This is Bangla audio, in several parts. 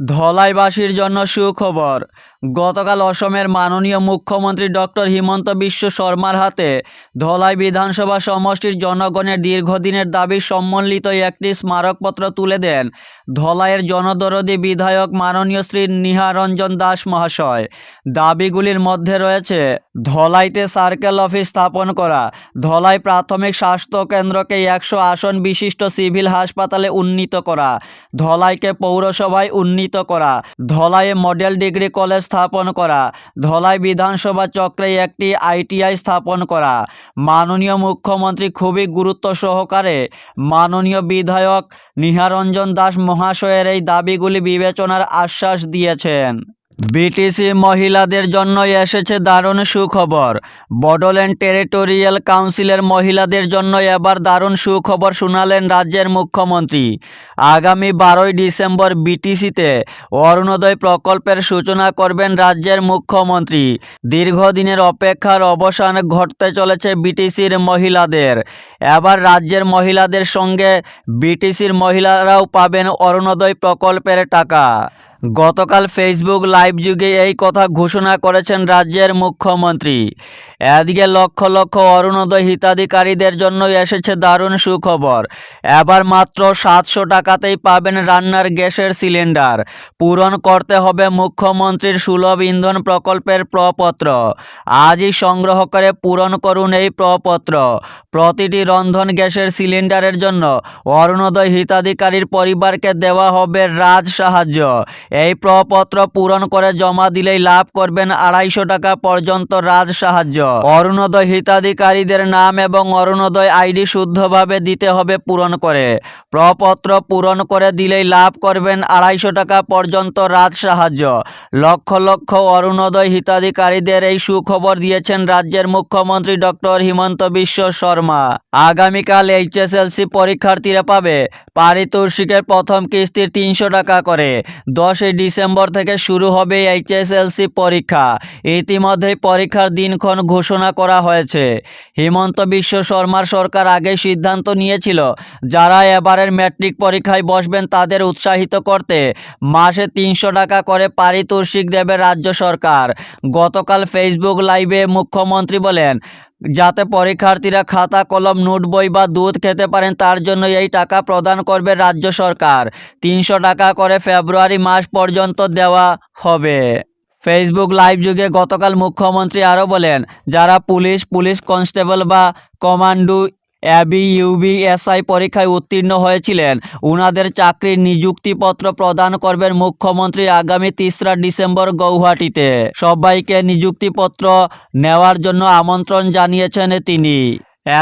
ধলাইবাসীর জন্য সুখবর। গতকাল অসমের মাননীয় মুখ্যমন্ত্রী ডক্টর হিমন্ত বিশ্ব শর্মার হাতে ধলাই বিধানসভা সমষ্টির জনগণের দীর্ঘদিনের দাবি সম্বলিত একটি স্মারকপত্র তুলে দেন ধলাইয়ের জনদরদী বিধায়ক মাননীয় শ্রী নিহারঞ্জন দাস মহাশয়। দাবিগুলির মধ্যে রয়েছে ধলাইতে সার্কেল অফিস স্থাপন করা, ধলাই প্রাথমিক স্বাস্থ্য কেন্দ্রকে একশো আসন বিশিষ্ট সিভিল হাসপাতালে উন্নীত করা, ধলাইকে পৌরসভায় উন্নীত করা। ধলাইয়ে মডেল ডিগ্রি কলেজ স্থাপন করা। ধলাই বিধানসভা চক্রে একটি আইটিআই স্থাপন করা। মাননীয় মুখ্যমন্ত্রী খুবই গুরুত্ব সহকারে মাননীয় বিধায়ক নিহারঞ্জন দাস মহাশয়ের এই দাবিগুলি বিবেচনার আশ্বাস দিয়েছেন। বিটিসি মহিলাদের জন্য এসেছে দারুণ সুখবর। বডোল্যান্ড টেরিটোরিয়াল কাউন্সিলের মহিলাদের জন্য এবার দারুণ সুখবর শোনালেন রাজ্যের মুখ্যমন্ত্রী। আগামী বারোই ডিসেম্বর বিটিসিতে অরুণোদয় প্রকল্পের সূচনা করবেন রাজ্যের মুখ্যমন্ত্রী। দীর্ঘদিনের অপেক্ষার অবসান ঘটতে চলেছে বিটিসির মহিলাদের। এবার রাজ্যের মহিলাদের সঙ্গে বিটিসির মহিলারাও পাবেন অরুণোদয় প্রকল্পের টাকা। গতকাল ফেসবুক লাইভ যুগে এই কথা ঘোষণা করেছেন রাজ্যের মুখ্যমন্ত্রী। এদিকে লক্ষ লক্ষ অরুণোদয় হিতাধিকারীদের জন্য এসেছে দারুণ সুখবর। এবার মাত্র সাতশো টাকাতেই পাবেন রান্নার গ্যাসের সিলিন্ডার। পূরণ করতে হবে মুখ্যমন্ত্রীর সুলভ ইন্ধন প্রকল্পের প্রপত্র। আজই সংগ্রহ করে পূরণ করুন এই প্রপত্র। প্রতিটি রন্ধন গ্যাসের সিলিন্ডারের জন্য অরুণোদয় হিতাধিকারীর পরিবারকে দেওয়া হবে রাজ সাহায্য। এই প্রপত্র পূরণ করে জমা দিলেই লাভ করবেন আড়াইশো টাকা পর্যন্ত রাজ সাহায্য। অরুণোদয় হিতাধিকারীদের নাম এবং অরুণোদয় আইডি শুদ্ধভাবে দিতে হবে পূরণ করে। প্রপত্র পূরণ করে দিলেই লাভ করবেন আড়াইশো টাকা পর্যন্ত রাজ সাহায্য। লক্ষ লক্ষ অরুণোদয় হিতাধিকারীদের এই সুখবর দিয়েছেন রাজ্যের মুখ্যমন্ত্রী ডক্টর হিমন্ত বিশ্ব শর্মা। আগামীকাল এইচএসএলসি পরীক্ষার্থীরা পাবে। পারিতোষিকের প্রথম কিস্তির তিনশো টাকা করে। দশই ডিসেম্বর থেকে শুরু হবে এইচএসএলসি পরীক্ষা। ইতিমধ্যেই পরীক্ষার দিনক্ষণ ঘোষণা করা হয়েছে। হিমন্ত বিশ্ব শর্মার সরকার আগে সিদ্ধান্ত নিয়েছিল, যারা এবারের ম্যাট্রিক পরীক্ষায় বসবেন তাদের উৎসাহিত করতে। মাসে তিনশো টাকা করে পারিতোষিক দেবে রাজ্য সরকার। গতকাল ফেসবুক লাইভে মুখ্যমন্ত্রী বলেন যাতে পরীক্ষার্থীরা খাতা, কলম, নোট, বই বা দুধ খেতে পারেন, তার জন্য এই টাকা প্রদান করবে রাজ্য সরকার। তিনশো টাকা করে ফেব্রুয়ারি মাস পর্যন্ত দেওয়া হবে। ফেসবুক লাইভ যুগে গতকাল মুখ্যমন্ত্রী আরও বলেন, যারা পুলিশ পুলিশ কনস্টেবল বা কমান্ডো অ্যাবি ইউবি এসআই পরীক্ষায় উত্তীর্ণ হয়েছিলেন। উনাদের চাকরির নিযুক্তিপত্র প্রদান করবেন মুখ্যমন্ত্রী আগামী তিসরা ডিসেম্বর গৌহাটিতে। সবাইকে নিযুক্তিপত্র নেওয়ার জন্য আমন্ত্রণ জানিয়েছেন তিনি।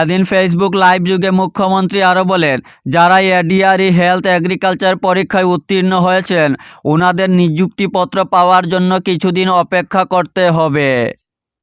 এদিন ফেসবুক লাইভ যুগে মুখ্যমন্ত্রী আরও বলেন, যারা এডিআরই হেলথ এগ্রিকালচার পরীক্ষায় উত্তীর্ণ হয়েছেন ওনাদের নিযুক্তিপত্র পাওয়ার জন্য কিছুদিন অপেক্ষা করতে হবে।